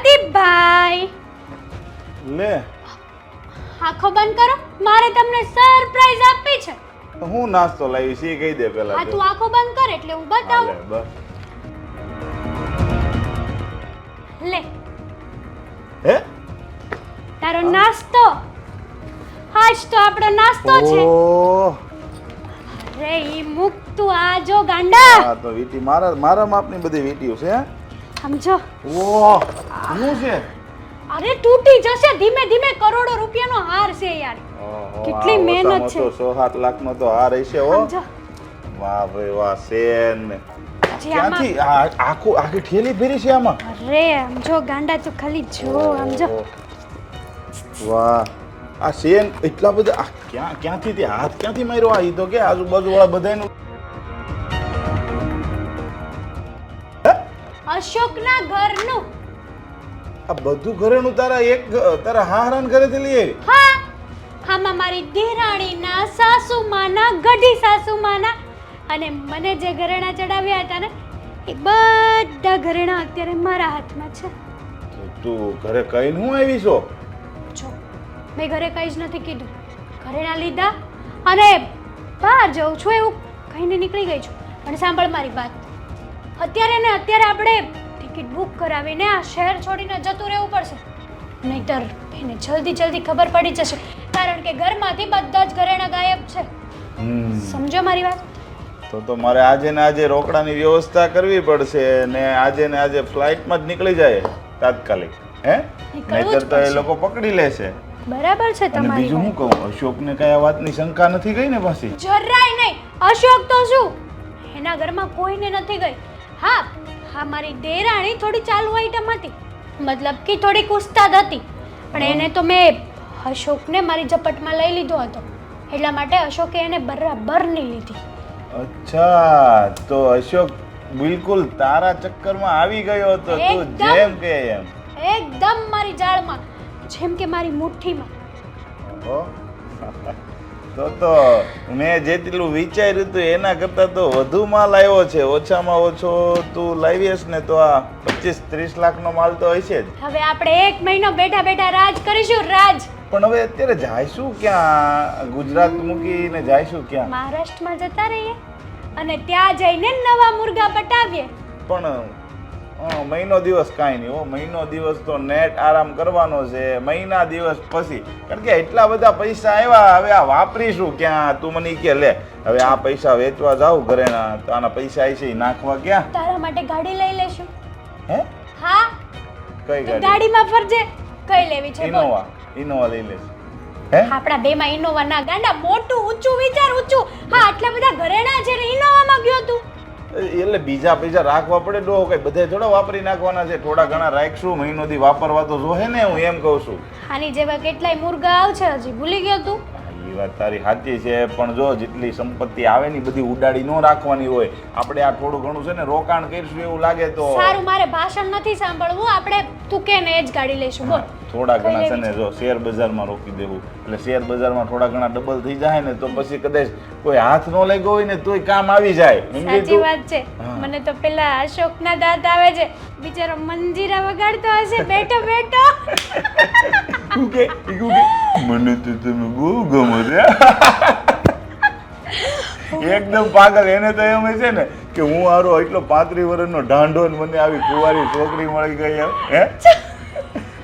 પ્રદીપભાઈ. લે. આંખો બંધ કરો. મારે તમને સરપ્રાઈઝ આપવી છે. હું નાસ્તો લાવી છે એ કહી દે પેલા હા તું. આંખો બંધ કર એટલે હું બતાવું. લે હે? તારો નાસ્તો. આજ તો આપણો નાસ્તો છે. રે ઈ મુક તું આ જો ગાંડા. આ તો વીટી મારા મારા માપની બધી વીટીઓ છે હે? સમજો? ઓ શું છે? અરે તૂટી જશે ધીમે ધીમે કરોડો રૂપિયાનો હાર છે યાર. કેટલી મહેનત છે. સો સાત લાખ નો તો હાર હશે હો. વાહ ભાઈ વાહ સેન ક્યાંથી? આખું આખી ઠેલી ભરી છે આમાં? અરે સમજો ગાંડા તો ખાલી જો સમજો. વાહ. આ સેન એટલા બધા ક્યાં ક્યાંથી તે હાથ ક્યાંથી માર્યો? આ ઈ તો કે આજુબાજુ વાળા બધાનું અશોકના ઘરનું. આ બધું ઘરેણું તારા એક તારા હારાન ઘરેથી લઈએ હા આમાં મારી દેરાણીના સાસુમાના ગઢી સાસુમાના અને મને જે ઘરેણા ચડાવ્યા હતા ને એ બધા ઘરેણા અત્યારે મારા હાથમાં છે. તું ઘરે કઈ હું આવી છો? જો મેં ઘરે કંઈ જ નથી કીધું. ઘરેણા લીધા અને બહાર જઉં છું એવું કહીને નીકળી ગઈ છું. પણ સાંભળ મારી વાત. અત્યારે ને અત્યારે આપણે ટિકિટ બુક કરાવીને આ શહેર છોડીને જતું રહેવું પડશે. નહીતર એને જલ્દી જલ્દી ખબર પડી જશે. કારણ કે ઘરમાંથી બધા જ ઘરેણા ગાયબ છે. સમજો મારી વાત? તો તો મારે આજે ને આજે રોકડાની વ્યવસ્થા કરવી પડશે ને આજે ને આજે ફ્લાઇટમાં જ નીકળી જાય તાત્કાલિક હે? નહીતર તો એ લોકો પકડી લેશે બરાબર છે તમારી બીજું હું કહું અશોકને કઈ આ વાતની શંકા નથી ગઈ ને પાછી? જરાય નહીં. અશોક તો શું? એના ઘરમાં કોઈને નથી ગઈ. હા હા મારી દેરાણી થોડી ચાલુ આઈટમ હતી. મતલબ કે થોડીક ઉસ્તાદ હતી. પણ એને તો મેં અશોકને મારી ઝપટમાં લઈ લીધો હતો. એટલા માટે અશોકે એને બરાબર નહીં લીધી. અચ્છા તો અશોક બિલકુલ તારા ચક્કરમાં આવી ગયો હતો તું એકદમ. જેમ કે એમ. એકદમ મારી જાળમાં. જેમ કે મારી મુઠ્ઠીમાં. ઓહો. તો તો મેં જેટલું વિચાર્યું હતું એના કરતાં તો વધુ માલ આવ્યો છે. ઓછામાં ઓછો તું લાવીશ ને તો આ પચીસ ત્રીસ લાખનો માલ તો હશે જ. હવે આપણે એક મહિનો બેઠા બેઠા રાજ કરીશું રાજ! પણ હવે અત્યારે જાયશું ક્યાં? ગુજરાત મૂકીને જાયશું ક્યાં? મહારાષ્ટ્રમાં જતા રહીએ અને ત્યાં જઈને નવા મુર્ગા પટાવીએ. પણ મહિનો દિવસ કાંઈ નહીં હો. મહિનો દિવસ તો નેટ આરામ કરવાનો છે. મહિના દિવસ પછી. કારણ કે એટલા બધા પૈસા આવ્યા હવે આ વાપરીશું ક્યાં? તું મને કે લે હવે આ પૈસા વેચવા જાવ ઘરેના તો આના પૈસા આવી છે એ નાખવા ક્યાં? તારા માટે ગાડી લઈ લેશું. હે? હા. કઈ ગાડી? ગાડીમાં ફરજે. કઈ લેવી છે ઇનોવા ઇનોવા લઈ લેશું. હે? આપણા બેમાં ઇનોવા ના ગાંડા. મોટું ઊંચું વિચાર ઊંચું. હા આટલા બધા ઘરેણા છે ને ઇનોવામાં ગયો તું. એટલે બીજા પૈસા રાખવા પડે ડો કઈ બધે થોડા વાપરી નાખવાના છે. થોડા ઘણા રાખશું મહિનો દી વાપરવા તો જોહે ને, હું એમ કહું છું. આની જેવા કેટલાય મુર્ગા આવશે હજી, ભૂલી ગયો તું? એ વાત તારી સાચી છે પણ જો જેટલી સંપત્તિ આવે ને બધી ઉડાડી ન રાખવાની હોય આપણે આ થોડું ઘણું છે ને રોકાણ કરીશું એવું લાગે તો સારું મારે ભાષણ નથી સાંભળવું આપણે તું કે ને જ ગાડી લઈશું બોલ. થોડા ઘણા છે ને જો શેર બજારમાં રોકી દેવું એટલે શેર બજારમાં થોડા ઘણા ડબલ થઈ જાય ને તો પછી કદાચ કોઈ હાથ ન લાગ્યો હોય ને તોય કામ આવી જાય. સાચી વાત છે. મને તો પેલા અશોકના દાંત આવે છે. બિચારો મંજીરા વગાડતો હશે. બેઠો બેઠો. શું કે? મને તો તમે બહુ ગમો છે. એકદમ પાગલ. એને તો એમ છે ને કે હું આરો એટલો પાંત્રીસ વર્ષનો ઢાંઢો ને મને આવી કુંવારી છોકરી મળી ગઈ હે?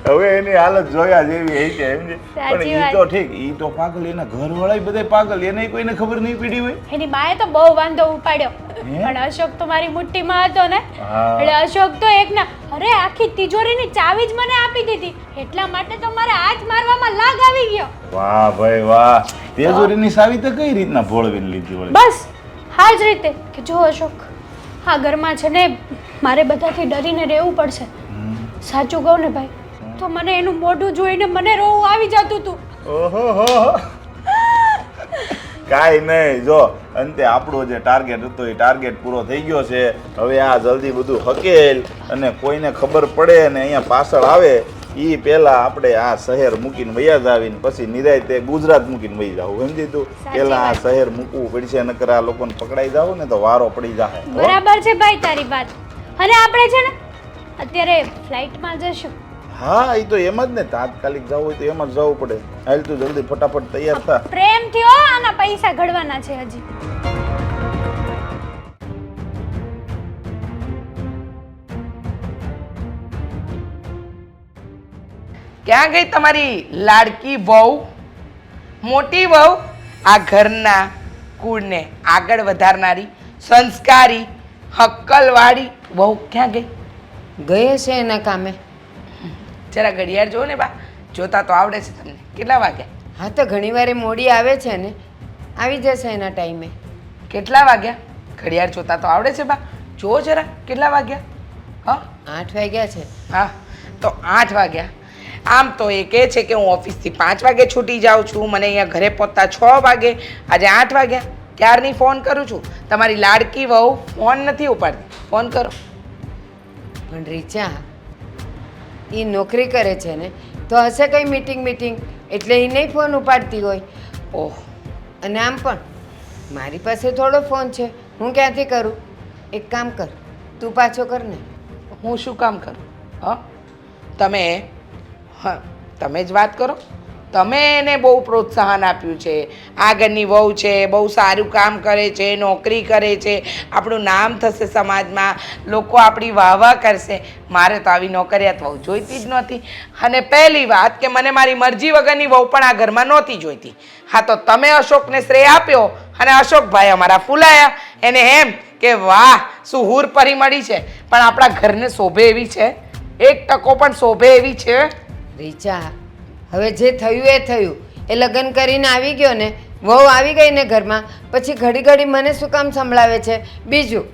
હવે એની હાલત જોયા જેવી હઈ છે એમ છે. પણ ઈ તો ઠીક ઈ તો પાગલ એના ઘર વાળા બધે પાગલ એને કોઈને ખબર નહીં પડી હોય? એની માએ તો બહુ વાંધો ઉપાડ્યો. પણ અશોક તો મારી મુઠ્ઠીમાં હતો ને. એટલે અશોક તો એક ના અરે આખી તિજોરીની ચાવી જ મને આપી દીધી. એટલા માટે તો મારે હાથ મારવામાં લાગ આવી ગયો. વાહ ભાઈ વાહ. તિજોરીની સાવી તો કઈ રીતના ભોળવીને લીધી વળી બસ હા જ રીતે. કે જો અશોક હા ઘરમાં છે ને મારે બધાથી ડરીને રહેવું પડશે. સાચું કહું ને ભાઈ તો મને એનું મોઢું જોઈને મને રોવું આવી જતું હતું ઓહો કાંઈ નહીં જો અંતે આપણો જે ટાર્ગેટ હતો એ ટાર્ગેટ પૂરો થઈ ગયો છે. હવે આ જલ્દી બધું હકેલ અને કોઈને ખબર પડે ને અહીંયા પાછળ આવે એ પહેલા આપણે આ શહેર મૂકીને વૈયા જ આવીને પછી નિરાય ગુજરાત મૂકીને વહી જાવ સમજી તું? પહેલા આ શહેર મૂકવું પડશે નકર આ લોકોને પકડાઈ જાવ ને તો વારો પડી જાય બરાબર છે ભાઈ તારી વાત. અને આપણે છે ને અત્યારે ફ્લાઇટમાં જશું. હા એ તો એમ જ ને તાત્કાલિક જવું હોય તો એમ જ જવું પડે. હાલ તું જલ્દી ફટાફટ તૈયાર થા. પ્રેમથી હો આના પૈસા ઘડવાના છે હજી. ક્યાં ગઈ તમારી લાડકી વહુ? મોટી વહુ આ ઘરના કુળને આગળ વધારનારી સંસ્કારી હક્કલવાળી વહુ ક્યાં ગઈ? ગયે છે એના કામે. જરા ઘડિયાળ જુઓ ને બા જોતા તો આવડે છે તમને. કેટલા વાગ્યા? હા તો ઘણી વારે મોડી આવે છે ને આવી જશે એના ટાઈમે. કેટલા વાગ્યા? ઘડિયાળ જોતા તો આવડે છે બા. જુઓ જરા કેટલા વાગ્યા? હા? આઠ વાગ્યા છે. હા તો આઠ વાગ્યા. આમ તો એ કહે છે કે હું ઓફિસથી પાંચ વાગે છૂટી જાઉં છું. મને અહીંયા ઘરે પહોંચતા છ વાગે. આજે આઠ વાગ્યા. ક્યારની ફોન કરું છું? તમારી લાડકી વહુ ફોન નથી ઉપાડતી. ફોન કરો. પણ રીચા એ નોકરી કરે છે ને, તો હશે કંઈ મીટિંગ મીટિંગ એટલે એ નહીં ફોન ઉપાડતી હોય. ઓહ, અને આમ પણ. મારી પાસે થોડો ફોન છે. હું ક્યાંથી કરું? એક કામ કર. તું પાછો કર ને. હું શું કામ કરું? હ? તમે, હા, તમે જ વાત કરો. તમે એને બહુ પ્રોત્સાહન આપ્યું છે. આગળની વહુ છે, બહુ સારું કામ કરે છે, નોકરી કરે છે. આપણું નામ થશે સમાજમાં. લોકો આપણી વાહ વાહ કરશે. મારે તો આવી નોકરિયાત વહુ જોઈતી જ નહોતી. અને પહેલી વાત કે મને મારી મરજી વગરની વહુ પણ આ ઘરમાં નહોતી જોઈતી. હા, તો તમે અશોકને શ્રેય આપ્યો અને અશોકભાઈ અમારા ફૂલાયા. એને એમ કે, વાહ, શું હુર પરી મળી છે. પણ આપણા ઘરને શોભે એવી છે. એક ટકો પણ શોભે એવી છે. રીચા હવે જે થયું એ થયું. એ લગ્ન કરીને આવી ગયો ને, વહુ આવી ગઈ ને ઘરમાં, પછી ઘડી ઘડી મને શું કામ સંભળાવે છે? બીજું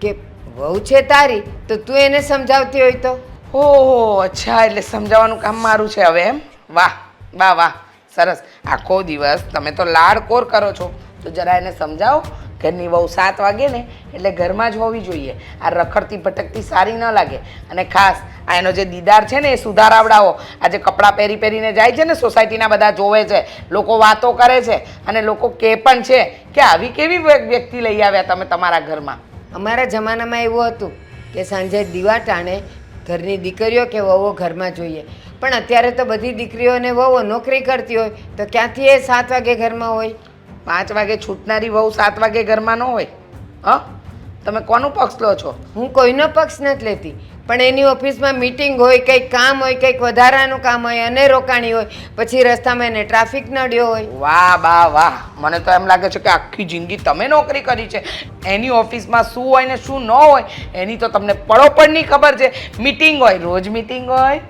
કે વહુ છે તારી, તો તું એને સમજાવતી હોય તો? ઓહો, અચ્છા, એટલે સમજાવવાનું કામ મારું છે હવે એમ? વાહ વાહ વાહ, સરસ. આખો દિવસ તમે તો લાડકોર કરો છો. તો જરા એને સમજાવો ઘરની વહુ સાત વાગે ને, એટલે ઘરમાં જ હોવી જોઈએ. આ રખડતી ભટકતી સારી ન લાગે. અને ખાસ, આ એનો જે દીદાર છે ને, એ સુધારાવડાવો આજે કપડાં પહેરી પહેરીને જાય છે ને, સોસાયટીના બધા જોવે છે. લોકો વાતો કરે છે. અને લોકો કહે પણ છે કે આવી કેવી વ્યક્તિ લઈ આવ્યા તમે તમારા ઘરમાં? અમારા જમાનામાં એવું હતું કે સાંજે દીવા ટાણે ઘરની દીકરીઓ કે વહુઓ ઘરમાં જોઈએ. પણ અત્યારે તો બધી દીકરીઓ અને વહુઓ નોકરી કરતી હોય, તો ક્યાંથી એ સાત વાગે ઘરમાં હોય? પાંચ વાગે છૂટનારી વહુ સાત વાગે ઘરમાં ન હોય. હ? તમે કોનું પક્ષ લો છો? હું કોઈનો પક્ષ નથી લેતી પણ એની ઓફિસમાં મીટિંગ હોય કંઈક કામ હોય કંઈક વધારાનું કામ હોય અને રોકાણી હોય પછી રસ્તામાં એને ટ્રાફિક નડ્યો હોય. વાહ બા વાહ. મને તો એમ લાગે છે કે આખી જિંદગી તમે નોકરી કરી છે. એની ઓફિસમાં શું હોય ને શું ન હોય એની તો તમને પળોપળની ખબર છે. મીટિંગ હોય રોજ મીટિંગ હોય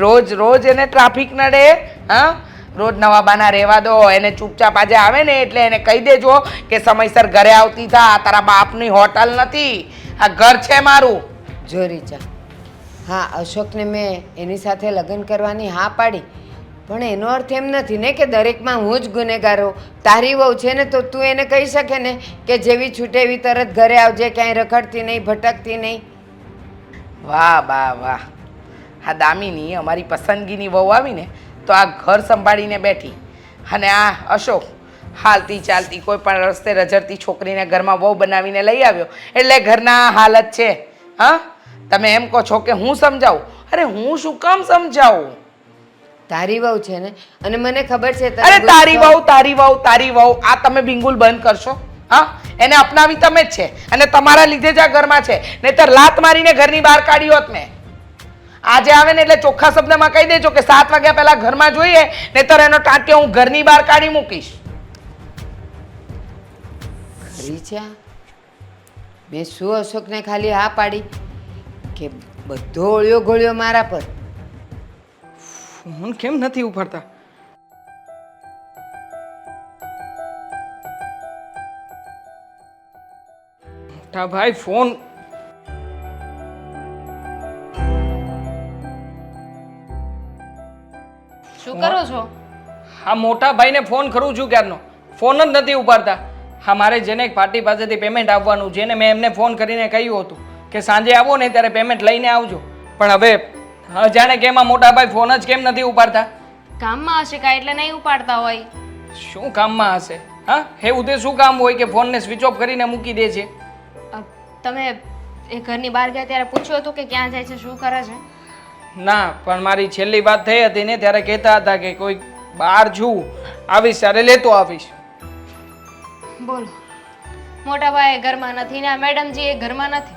રોજ રોજ એને ટ્રાફિક નડે હા? રોજ નવા બાના રહેવા દો એને ચૂપચાપ આજે આવે ને એટલે એને કહી દેજો કે સમયસર ઘરે આવતી થા આ તારા બાપની હોટલ નથી આ ઘર છે મારું. જો. રીચા હા અશોકને મેં એની સાથે લગ્ન કરવાની હા પાડી પણ એનો અર્થ એમ નથી ને કે દરેકમાં હું જ ગુનેગાર. તારી વહુ છે ને તો તું એને કહી શકે ને કે જેવી છૂટે એવી તરત ઘરે આવજે ક્યાંય રખડતી નહીં ભટકતી નહીં. વાહ વાહ વાહ. હા દામિની અમારી પસંદગીની વહુ આવીને તો આ ઘર સંભાળીને બેઠી. અને આ અશોક હાલતી ચાલતી કોઈ પણ રસ્તે રજડતી છોકરીને ઘરમાં વહુ બનાવીને લઈ આવ્યો. એટલે ઘરના હાલત છે હા? તમે એમ કહો છો કે હું સમજાવું? અરે હું શું કામ સમજાવું? તારી વહુ છે ને? અને મને ખબર છે અરે તારી વહુ તારી વહુ તારી વહુ આ તમે બિંગુલ બંધ કરશો હા? એને અપનાવી તમે જ છે. અને તમારા લીધે જ આ ઘરમાં છે. નહીતર લાત મારીને ઘરની બહાર કાઢી હોત મેં. આજે આવે ને એટલે ચોખ્ખા શબ્દમાં કહી દેજો કે સાત વાગ્યા પહેલા ઘરમાં જોઈએ નહીતર એનો ટાંટ્યો હું ઘરની બહાર કાઢી મૂકીશ. ખરી છે આ? મેં શું અશોકને ખાલી હા પાડી કે બધો ઓળ્યો ગોળ્યો મારા પર? ફોન કેમ નથી ઉપાડતા? મોટા ભાઈ ફોન કરો છો? હા મોટા ભાઈને ફોન કરું છું ક્યારનો. ફોન જ નથી ઉપાડતા. હા મારે જેને એક પાર્ટી પાસેથી પેમેન્ટ આવવાનું છે ને મેં એમને ફોન કરીને કહ્યું હતું કે સાંજે આવો ને ત્યારે પેમેન્ટ લઈને આવજો. પણ હવે હા જાણે કે એમાં મોટા ભાઈ ફોન જ કેમ નથી ઉપાડતા? કામમાં હશે કાંઈ એટલે નહીં ઉપાડતા હોય. શું કામમાં હશે? હા એવું તે શું કામ હોય કે ફોનને સ્વિચ ઓફ કરીને મૂકી દે છે? તમે એ ઘરની બહાર ગયા ત્યારે પૂછ્યું હતું કે ક્યાં જાય છે શું કરે છે? ના પણ મારી છેલ્લી વાત થઈ હતી ને ત્યારે કહેતા હતા કે કોઈ બહાર છું આવીશ ત્યારે લેતો આવીશ. બોલો મોટા ભાઈ ઘરમાં નથી ને આ મેડમજી એ ઘરમાં નથી?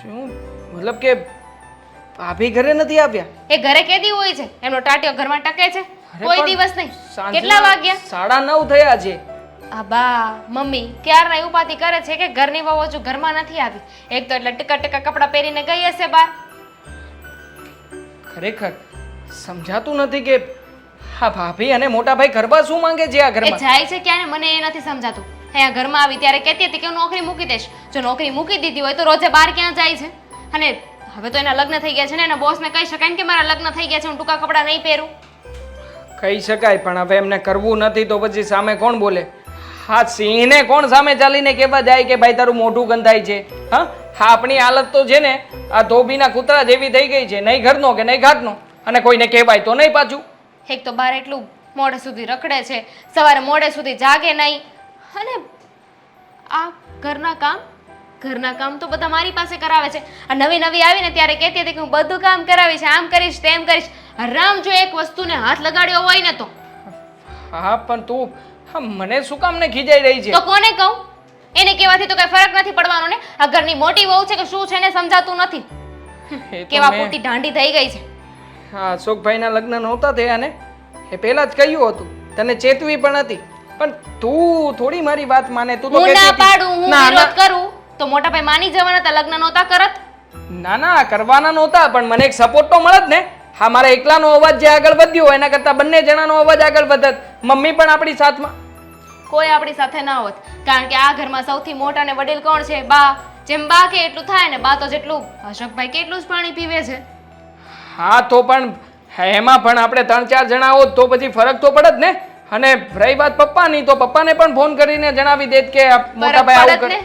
શું? મતલબ કે ભાભી ઘરે નથી આવ્યા? એ ઘરે કેદી હોય છે? એમનો ટાટિયો ઘરમાં ટકે છે? કોઈ દિવસ નહીં. કેટલા વાગ્યા? સાડા નવ થયા છે. આ બા મમ્મી ક્યારના ઉપાધિ કરે છે કે ઘરની વહુ હજુ ઘરમાં નથી આવી? એક તો એટલે ટકા ટકા કપડાં પહેરીને ગઈ હશે બહાર. ખરેખર સમજાતું નથી કે હા ભાભી અને મોટા ભાઈ ગરબા શું માંગે છે આ એ ઘરમાં જાય છે ક્યાં ને મને એ નથી સમજાતું. અહીંયા ઘરમાં આવી ત્યારે કહેતી હતી કે હું નોકરી મૂકી દઈશ. જો નોકરી મૂકી દીધી હોય તો રોજે બહાર ક્યાં જાય છે? અને હવે તો એના લગ્ન થઈ ગયા છે ને એના બોસને કહી શકાય ને કે મારા લગ્ન થઈ ગયા છે હું ટૂંકા કપડાં નહીં પહેરું. કહી શકાય પણ હવે એમને કરવું નથી તો પછી સામે કોણ બોલે? હા સિંહને કોણ સામે ચાલીને કહેવા જાય કે ભાઈ તારું મોઢું ગંધાય છે? હા? હા આપણી હાલત તો છે ને આ ધોબીના કૂતરા જેવી થઈ ગઈ છે નહીં ઘરનો કે નહીં ઘાટનો અને કોઈને કહેવાય તો નહીં પાછું. એક તો બાર એટલું મોડે સુધી રખડે છે સવારે મોડે સુધી જાગે નહીં અને આ ઘરના કામ ઘરના કામ તો બધા મારી પાસે કરાવે છે. આ નવી નવી આવીને ત્યારે કહેતી હતી કે હું બધું કામ કરાવીશ આમ કરીશ તેમ કરીશ. રામ જો એક વસ્તુને હાથ લગાડ્યો હોય ને તો. હા પણ તું મને શું કામ ને ખીજાઈ રહી છે? તો કોને કહું? એને કહેવાથી તો કઈ ફરક નથી પડવાનો ને? આ ઘરની મોટી વહુ છે કે શું છે ને સમજાતું નથી? કેવા પૂરતી ઢાંડી થઈ ગઈ છે. હા અશોકભાઈના લગ્ન નહોતા થયા ને? એ પહેલા જ કહ્યું હતું. તને ચેતવી પણ હતી. પણ તું થોડી મારી વાત માને. તું તો ના પાડું હું વિરોધ કરું. તો મોટા ભાઈ માની જવાના હતા લગ્ન નહોતા કરત? ના ના કરવાના નહોતા પણ મને એક સપોર્ટ તો મળત ને. હા મારા એકલાનો અવાજ જે આગળ વધ્યો એના કરતા બંને જણાનો અવાજ આગળ વધત. મમ્મી પણ આપણી સાથમાં કોઈ આપણી સાથે ના હોત. કારણ કે આ ઘરમાં સૌથી મોટા ને વડીલ કોણ છે? બા. જેમ બા કે એટલું થાય ને બા તો જેટલું અશોકભાઈ કેટલું જ પાણી પીવે છે? હા તો પણ એમાં પણ આપણે ત્રણ ચાર જણા હોત તો પછી ફરક તો પડત ને? અને રહી વાત પપ્પાની તો પપ્પાને પણ ફોન કરીને જણાવી દેત કે મોટા ભાઈ આવું કરે.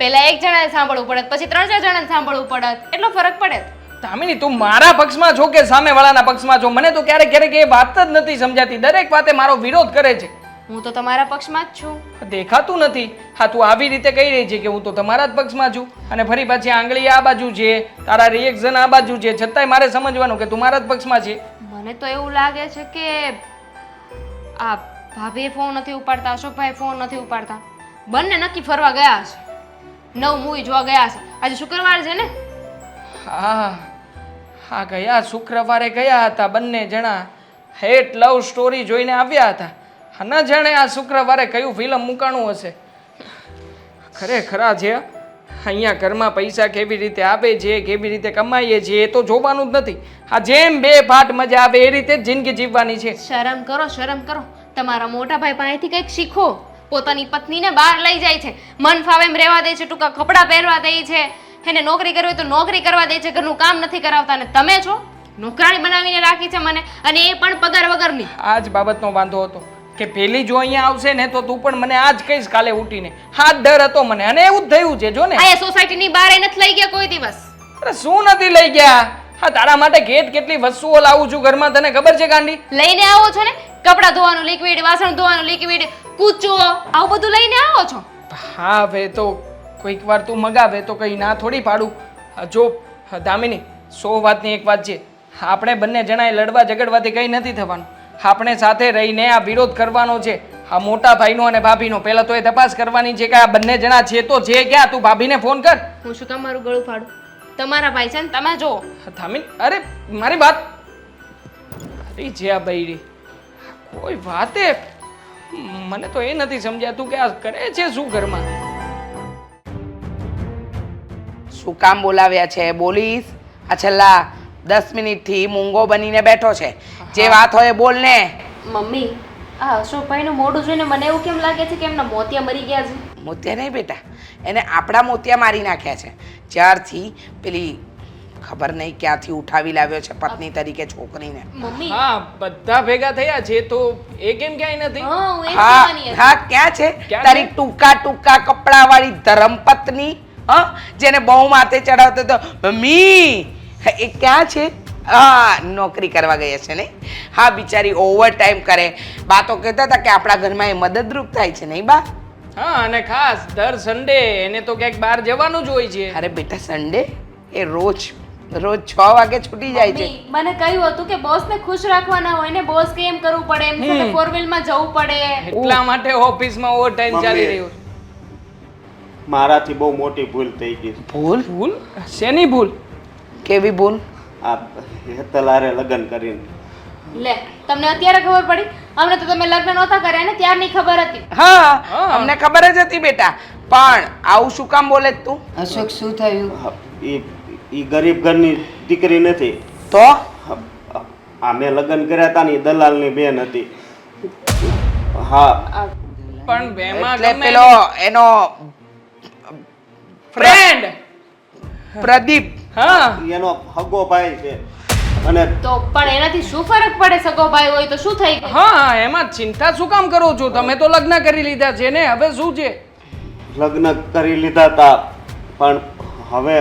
પહેલા એક જણાને સાંભળવું પડત પછી ત્રણ ચાર જણાને સાંભળવું પડત. એટલો ફરક પડે. તામિની તું મારા પક્ષમાં છો કે સામેવાળાના પક્ષમાં છો? મને તો ક્યારેક ક્યારેક એ વાત જ નથી સમજાતી. દરેક વાતે મારો વિરોધ કરે છે. હું તો તમારા પક્ષમાં જ છું. દેખાતું નથી. હા તું આવી રીતે કહી રહી છે કે હું તો તમારા જ પક્ષમાં છું. અને ફરી પાછી આંગળી આ બાજુ છે તારા રિએક્શન આ બાજુ છે છતાંય મારે સમજવાનું કે તું મારા જ પક્ષમાં છે. મને તો એવું લાગે છે કે આ ભાભીએ ફોન નથી ઉપાડતા અશોકભાઈ ફોન નથી ઉપાડતા. બંને નક્કી ફરવા ગયા છે નવ મૂવી જોવા ગયા છે આજે શુક્રવાર છે ને? હા હા ગયા શુક્રવારે ગયા હતા બંને જણા. હેટ લવ સ્ટોરી જોઈને આવ્યા હતા. ન જાણે આ શુક્રવારે કયું ફિલ્મ મૂકાણું હશે? ખરેખરા છે અહીંયા ઘરમાં પૈસા કેવી રીતે આપે છે કેવી રીતે કમાઈએ છીએ એ તો જોવાનું જ નથી. આ જેમ બે ફાટ મજા આવે એ રીતે જ જિંદગી જીવવાની છે. શરમ કરો શરમ કરો. તમારા મોટા ભાઈ પાસેથી કંઈક શીખો. પોતાની પત્નીને બહાર લઈ જાય છે. મન ફાવે એમ રહેવા દે છે ટૂંકા કપડાં પહેરવા દે છે. એને નોકરી કરવી તો નોકરી કરવા દે છે ઘરનું કામ નથી કરાવતા. અને તમે છો? નોકરાણી બનાવીને રાખી છે મને. અને એ પણ પગાર વગરની. આ જ બાબતનો વાંધો હતો. કે પેલી જો અહીંયા આવશે ને તો તું પણ મને આજ કહીશ કાલે ઉઠીને. હા જ ડર હતો મને અને એવું જ થયું છે જો ને. આ સોસાયટીની બહાર એ નથી લઈ ગયા કોઈ દિવસ? અરે શું નથી લઈ ગયા? હા તારા માટે કેટ કેટલી વસ્તુઓ લાવું છું ઘરમાં તને ખબર છે ગાંડી લઈને આવો છો ને? કપડાં ધોવાનું લિક્વિડ વાસણ ધોવાનું લિક્વિડ કૂચો આવું બધું લઈને આવો છો? હા હવે તો કોઈક વાર તું મગાવે તો કઈ ના થોડી પાડું. જો દામિની સો વાતની એક વાત છે. આપણે બંને જણાએ લડવા ઝઘડવાથી કંઈ નથી થવાનું. આપણે સાથે રહીને આ વિરોધ કરવાનો છે. આ મોટા ભાઈનો અને ભાભીનો પહેલા તો એ તપાસ કરવાની છે કે આ બંને જણા છે તો છે ક્યાં? તું ભાભીને ફોન કર. હું શું કામ મારું ગળું ફાડું? તમારા ભાઈ છે ને તમે જુઓ. થામી અરે મારી વાત. અરે જે આ બૈરી કોઈ વાતે મને તો એ નથી સમજાતું કે આ કરે છે શું ઘરમાં? શું કામ બોલાવ્યા છે? બોલીશ? આ છેલ્લા દસ મિનિટથી મૂંગો બનીને બેઠો છે. જે વાત હોય એ બોલ ને. મમ્મી આ અશોકભાઈનું મોઢું જોઈને મને એવું કેમ લાગે છે કે એમના મોતિયા મરી ગયા છે? મોતિયા નહીં બેટા એને આપણા મોતિયા મારી નાખ્યા છે. જ્યારથી પેલી ખબર નહીં ક્યાંથી ઉઠાવી લાવ્યો છે પત્ની તરીકે છોકરીને. મમ્મી. હા બધા ભેગા થયા છે તો એ કેમ ક્યાંય નથી? હા હું એ જ હા હતી. હા ક્યાં છે? ક્યાં તારી ટૂંકા ટૂંકા કપડા વાળી ધર્મપત્ની હા જેને બહુ માથે ચડાવતો તો મમ્મી એ ક્યાં છે? હા નોકરી કરવા ગયા છે નહીં? હા બિચારી ઓવર ટાઈમ કરે. બા તો કહેતા હતા કે આપણા ઘરમાં એ મદદરૂપ થાય છે નહીં બા? હા અને ખાસ દર સન્ડે એને તો ક્યાંક બહાર જવાનું જ હોય છે. અરે બેટા સન્ડે એ રોજ રોજ છ વાગે છૂટી જાય છે. મને કહ્યું હતું કે બોસ ને ખુશ રાખવાના હોય ને બોસ કે એમ કરવું પડે? એમ હમ. ફોર વ્હીલમાં જવું પડે. એટલા માટે ઓફિસમાં ઓવર ટાઈમ ચાલી રહ્યો. મારાથી બહુ મોટી ભૂલ થઈ ગઈ. ભૂલ? ભૂલ? શેની ભૂલ? કેવી ભૂલ? આ હેતલારે લગ્ન કરીને. લે તમને અત્યારે ખબર પડી? અમને તો તમે લગ્ન નહોતા કર્યા ને ત્યારની ખબર હતી. હા હા. અમને ખબર જ હતી બેટા. પણ આવું શું કામ બોલે જ તું? અશોક શું થયું? એ એ ગરીબ ઘરની દીકરી નથી. તો? આ મેં લગ્ન કર્યા હતા ને ઈ દલાલની બેન હતી. હા. પણ બેમાં એટલે પેલો એનો ફ્રેન્ડ પ્રદીપ. હા. એનો હગો ભાઈ છે. અને તો પણ એનાથી શું ફરક પડે સગો ભાઈ હોય તો શું થઈ ગયું? હા એમાં ચિંતા શું કામ કરો છો? તમે તો લગ્ન કરી લીધા છે ને હવે શું છે? લગ્ન કરી લીધા તા પણ હવે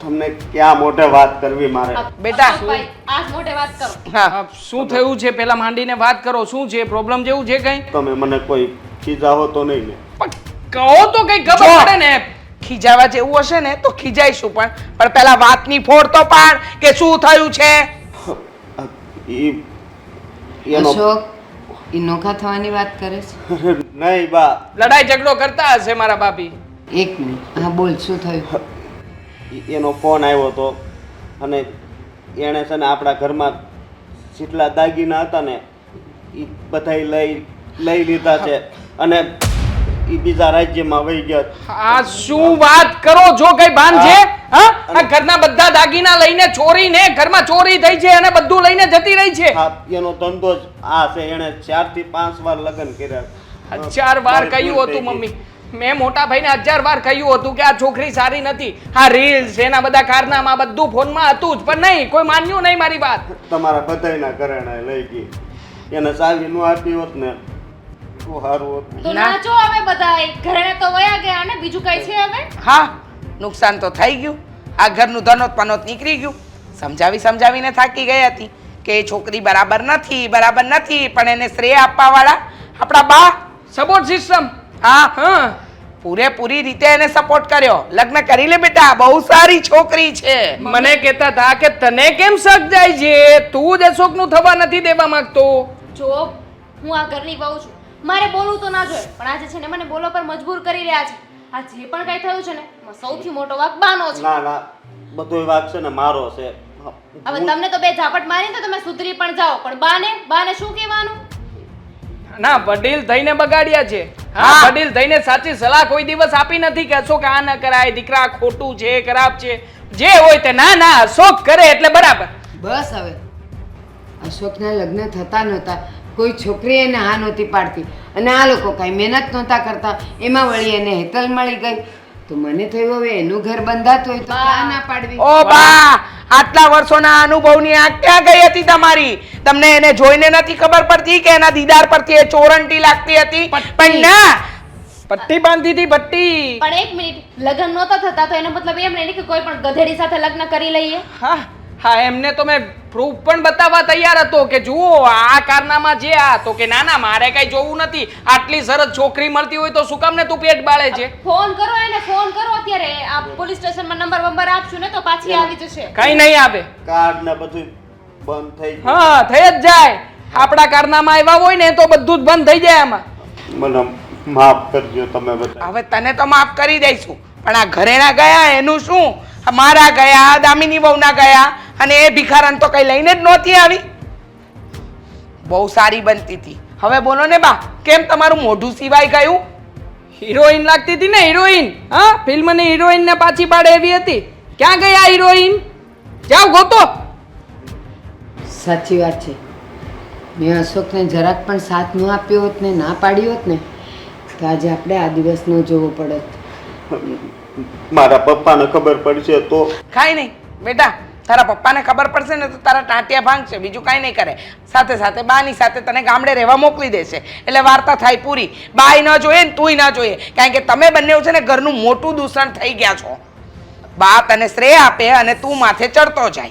તમને ક્યાં મોઢે વાત કરવી મારે? બેટા. ભાઈ આજ મોઢે વાત કરો. હા શું થયું છે? પેલા માંડીને વાત કરો શું છે? પ્રોબ્લેમ જેવું છે કઈ? તમે મને કોઈ ખીજાવો તો નહીં ને. પણ કહો તો કઈ ખબર પડે ને. ખીજાવા જેવું હશે ને તો ખીજાઈશું પણ. પણ પેલા વાતની ફોડ તો પાડ કે શું થયું છે? ઈ એનો અશોક એ નોખા થવાની વાત કરે છે? નહીં બા. લડાઈ ઝઘડો કરતા હશે મારા બાપી એક મિનિટ. હા બોલ શું થયું? ઈ એનો ફોન આવ્યો હતો અને એણે છે ને આપણા ઘરમાં જેટલા દાગીના હતા ને એ બધાય લઈ લઈ લીધા છે. અને એ બીજા રાજ્યમાં વહી ગયા. આ શું વાત કરો છો કઈ ભાન છે હા? આ ઘરના બધા દાગીના લઈને ચોરીને ઘરમાં ચોરી થઈ છે અને બધું લઈને જતી રહી છે. હા એનો ધંધો જ આ છે. એણે ચારથી પાંચ વાર લગ્ન કર્યા. ચાર વાર કહ્યું હતું મમ્મી. મેં મોટા ભાઈને હજાર વાર કહ્યું હતું કે આ છોકરી સારી નથી. આ રીલ્સ એના બધા કારનામા બધું ફોનમાં હતું જ પણ નહીં કોઈ માન્યું નહીં મારી વાત. તમારા બધાયના ઘરેણા લઈ ગઈ. એને ચાવી નું આપી હોત ને તો સારું હતું? તો નાચો હવે બધાય. ઘરે તો વયા ગયા અને બીજું કઈ છે હવે? હા નુકસાન તો થઈ ગયું. આ ઘરનું ધનોત પનોત નીકળી ગયું. સમજાવી સમજાવીને થાકી ગઈ હતી કે એ છોકરી બરાબર નથી બરાબર નથી પણ એને શ્રેય આપવા વાળા આપણા બા. સપોર્ટ સિસ્ટમ હા. હા. પૂરેપૂરી રીતે એને સપોર્ટ કર્યો. લગ્ન કરી લે બેટા બહુ સારી છોકરી છે. મને કહેતા હતા કે તને કેમ શક જાય છે? તું જ અશોકનું થવા નથી દેવા માંગતો. જો હું આ ઘરની વહુ છું. મારે બોલવું તો ના જોઈએ પણ આજે છે ને મને બોલવા પર મજબૂર કરી રહ્યા છે. આ જે પણ કઈ થયું છે ને એમાં સૌથી મોટો વાક બાનો છે. ના ના બધો વાક છે ને મારો છે. હવે તમને તો બે ઝાપટ મારી તો તમે સુધરી પણ જાઓ પણ બાને બાને શું કહેવાનું? ના વડીલ થઈને બગાડ્યા છે. હા હા. વડીલ થઈને સાચી સલાહ કોઈ દિવસ આપી નથી કે અશોક આ ન કરાય દીકરા ખોટું છે ખરાબ છે. જે હોય તે ના ના અશોક કરે એટલે બરાબર. બસ હવે. અશોકના લગ્ન થતા નહોતા. કોઈ છોકરી એને હા નહોતી પાડતી. અને આ લોકો કાંઈ મહેનત નહોતા કરતા. એમાં વળી એને હેતલ મળી ગઈ. તો મને થયું હવે એનું ઘર બંધાતું હોય તો આ ના પાડવી. ઓ બા! આટલા વર્ષોના અનુભવની આ ક્યાં ગઈ હતી તમારી? તમને એને જોઈને નથી ખબર પડતી કે એના દીદાર પરથી એ ચોરંટી લાગતી હતી? પણ ના! પટ્ટી બાંધી હતી પટ્ટી. પણ એક મિનિટ લગ્ન નહોતા થતા તો એનો મતલબ એમ નહીં કે કોઈ પણ ગધેડી સાથે લગ્ન કરી લઈએ. હા. હા એમને તો મેં પ્રૂફ પણ બતાવવા તૈયાર હતો કે જુઓ આ કારનામાં જે આ તો કે ના ના મારે કઈ જોવું નથી. આટલી સરસ છોકરી મળતી હોય તો શું કામ ને તું પેટ બાળે છે? ફોન કરો એને ફોન કરો અત્યારે. આ પોલીસ સ્ટેશનમાં નંબર બંબર આપશું ને તો પાછી આવી જશે. કઈ નહીં આવે. કાર્ડ ને બધું બંધ થઈ ગયું. હા થઈ જ જાય. આપણા કારનામાં આવ્યા હોય ને તો બધું જ બંધ થઈ જાય આમાં. મને માફ કરજો તમે બધા. હવે તને તો માફ કરી દઈશું. પણ આ ઘરેના ગયા એનું શું? મારા ગયા દામિની વહુના ગયા. અને એ ભિખારન તો કઈ લઈને જ નહોતી આવી. બહુ સારી બનતી હતી. હવે બોલો ને બા કેમ તમારું મોઢું સિવાય ગયું? હિરોઈન લાગતી હતી ને હિરોઈન હા ફિલ્મની હિરોઈનને પાછી પાડે એવી હતી. ક્યાં ગઈ આ હિરોઈન જાઓ ગોતો. સાચી વાત છે. મેં અશોકને જરાક પણ સાથ ન આપ્યો હોત ને ના પાડ્યો હોત ને તો આજે આપણે આ દિવસ ન જોવો પડત. મારા પપ્પાને ખબર પડશે તો કાંઈ નહીં બેટા. તારા પપ્પાને ખબર પડશે ને તો તારા ટાંટિયા ભાંગશે, બીજું કાંઈ નહીં કરે. સાથે સાથે બાની સાથે તને ગામડે રહેવા મોકલી દેશે. એટલે વાર્તા થાય પૂરી. બાય ન જોઈએ ને તુંય ન જોઈએ. કારણ કે તમે બંને છે ને ઘરનું મોટું દૂષણ થઈ ગયા છો. બા તને શ્રેય આપે અને તું માથે ચડતો જાય.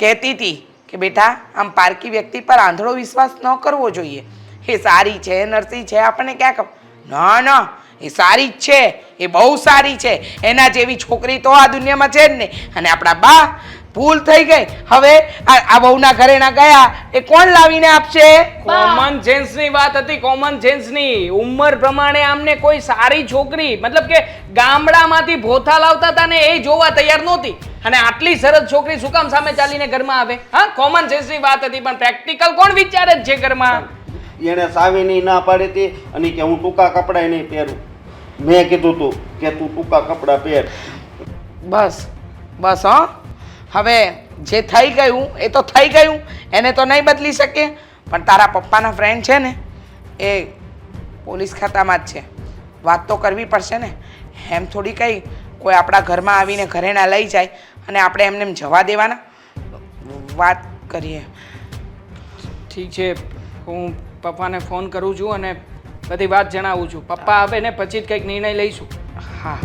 કહેતી હતી કે બેટા, આમ પારકી વ્યક્તિ પર આંધળો વિશ્વાસ ન કરવો જોઈએ. એ સારી છે, નરસી છે, આપણને ક્યાં ખબર? ના ના. એ સારી જ છે એ બહુ સારી છે. એના જેવી છોકરી તો આ દુનિયામાં છે જ નહીં. અને આપણા બા ભૂલ થઈ ગઈ. હવે આ આ વહુના ઘરે ના ગયા એ કોણ લાવીને આપશે? કોમન સેન્સની વાત હતી કોમન સેન્સની ઉંમર પ્રમાણે આમને કોઈ સારી છોકરી મતલબ કે ગામડામાંથી ભોથા લાવતા હતા ને એ જોવા તૈયાર નહોતી. અને આટલી સરસ છોકરી શું કામ સામે ચાલીને ઘરમાં આવે? હા કોમન સેન્સની વાત હતી પણ પ્રેક્ટિકલ કોણ વિચારે જ છે ઘરમાં? એણે સાવીની ના પાડી હતી અને કે હું ટૂંકા કપડાં નહીં પહેરું. મેં કીધું તું કે તું ટૂંકા કપડાં પહેર. બસ બસ હો. હવે જે થઈ ગયું એ તો થઈ ગયું. એને તો નહીં બદલી શકીએ. પણ તારા પપ્પાના ફ્રેન્ડ છે ને એ પોલીસ ખાતામાં જ છે. વાત તો કરવી પડશે ને. એમ થોડી કંઈ કોઈ આપણા ઘરમાં આવીને ઘરે ના લઈ જાય અને આપણે એમને એમ જવા દેવાના. વાત કરીએ. ઠીક છે. હું પપ્પાને ફોન કરું છું અને બધી વાત જણાવું છું. પપ્પા આવે ને પછી જ કંઈક નિર્ણય લઈશું. હા.